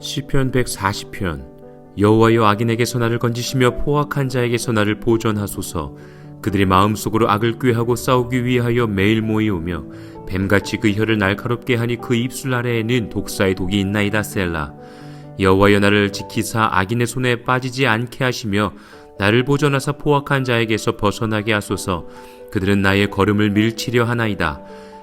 시편 140편 여호와여 악인에게서 나를 건지시며 포악한 자에게서 나를 보존하소서. 그들이 마음속으로 악을 꾀하고 싸우기 위하여 매일 모이오며 뱀같이 그 혀를 날카롭게 하니 그 입술 아래에는 독사의 독이 있나이다 셀라. 여호와여 나를 지키사 악인의 손에 빠지지 않게 하시며 나를 보존하사 포악한 자에게서 벗어나게 하소서. 그들은 나의 걸음을 밀치려 하나이다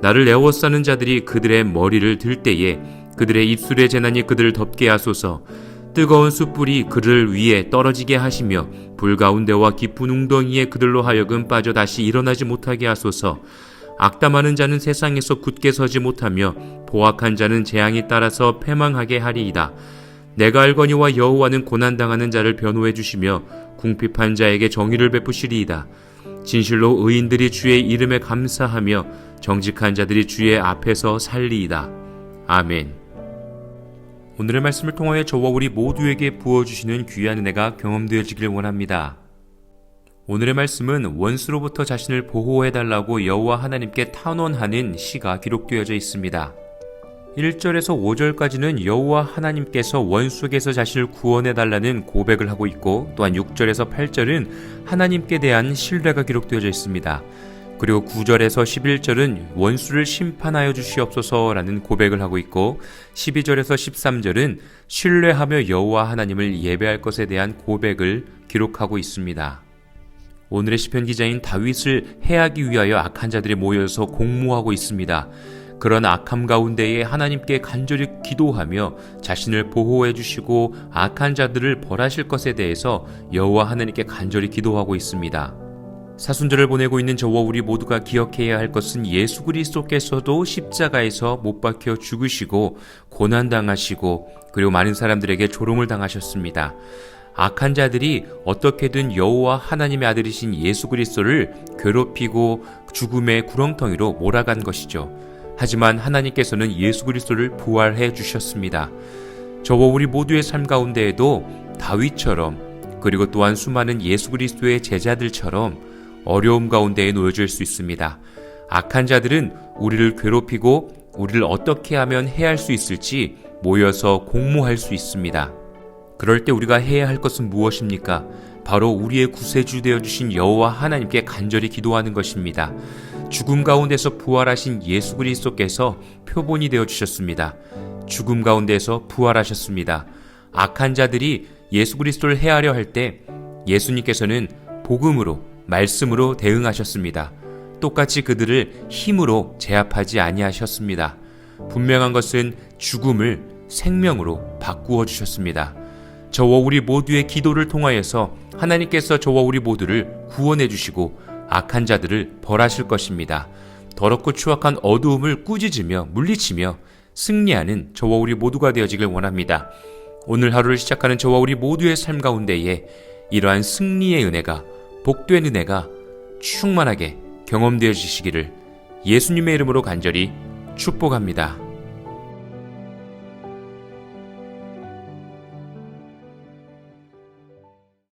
나를 애워싸는 자들이 그들의 머리를 들 때에 그들의 입술의 재난이 그들을 덮게 하소서. 뜨거운 숯불이 그를 위에 떨어지게 하시며 불 가운데와 깊은 웅덩이에 그들로 하여금 빠져 다시 일어나지 못하게 하소서. 악담하는 자는 세상에서 굳게 서지 못하며 보악한 자는 재앙이 따라서 패망하게 하리이다. 내가 알거니와 여호와는 고난당하는 자를 변호해 주시며 궁핍한 자에게 정의를 베푸시리이다 진실로 의인들이 주의 이름에 감사하며 정직한 자들이 주의 앞에서 살리이다. 아멘. 오늘의 말씀을 통하여 저와 우리 모두에게 부어주시는 귀한 은혜가 경험되어지길 원합니다. 오늘의 말씀은 원수로부터 자신을 보호해달라고 여호와 하나님께 탄원하는 시가 기록되어져 있습니다. 1절에서 5절까지는 여호와 하나님께서 원수에게서 자신을 구원해 달라는 고백을 하고 있고 또한 6절에서 8절은 하나님께 대한 신뢰가 기록되어져 있습니다. 그리고 9절에서 11절은 원수를 심판하여 주시옵소서라는 고백을 하고 있고 12절에서 13절은 신뢰하며 여호와 하나님을 예배할 것에 대한 고백을 기록하고 있습니다. 오늘의 시편 기자인 다윗을 해하기 위하여 악한 자들이 모여서 공모하고 있습니다. 그런 악함 가운데에 하나님께 간절히 기도하며 자신을 보호해 주시고 악한 자들을 벌하실 것에 대해서 여호와 하나님께 간절히 기도하고 있습니다. 사순절을 보내고 있는 저와 우리 모두가 기억해야 할 것은 예수 그리스도께서도 십자가에서 못 박혀 죽으시고 고난 당하시고 그리고 많은 사람들에게 조롱을 당하셨습니다. 악한 자들이 어떻게든 여호와 하나님의 아들이신 예수 그리스도를 괴롭히고 죽음의 구렁텅이로 몰아간 것이죠. 하지만 하나님께서는 예수 그리스도를 부활해 주셨습니다. 저와 우리 모두의 삶 가운데에도 다윗처럼 그리고 또한 수많은 예수 그리스도의 제자들처럼 어려움 가운데에 놓여질 수 있습니다. 악한 자들은 우리를 괴롭히고 우리를 어떻게 하면 해할 수 있을지 모여서 공모할 수 있습니다. 그럴 때 우리가 해야 할 것은 무엇입니까? 바로 우리의 구세주 되어 주신 여호와 하나님께 간절히 기도하는 것입니다. 죽음 가운데서 부활하신 예수 그리스도께서 표본이 되어 주셨습니다. 죽음 가운데서 부활하셨습니다. 악한 자들이 예수 그리스도를 해하려 할 때 예수님께서는 복음으로 말씀으로 대응하셨습니다. 똑같이 그들을 힘으로 제압하지 아니하셨습니다. 분명한 것은 죽음을 생명으로 바꾸어 주셨습니다. 저와 우리 모두의 기도를 통하여서 하나님께서 저와 우리 모두를 구원해 주시고 악한 자들을 벌하실 것입니다. 더럽고 추악한 어두움을 꾸짖으며 물리치며 승리하는 저와 우리 모두가 되어지길 원합니다. 오늘 하루를 시작하는 저와 우리 모두의 삶 가운데에 이러한 승리의 은혜가 복된 은혜가 충만하게 경험되어 지시기를 예수님의 이름으로 간절히 축복합니다.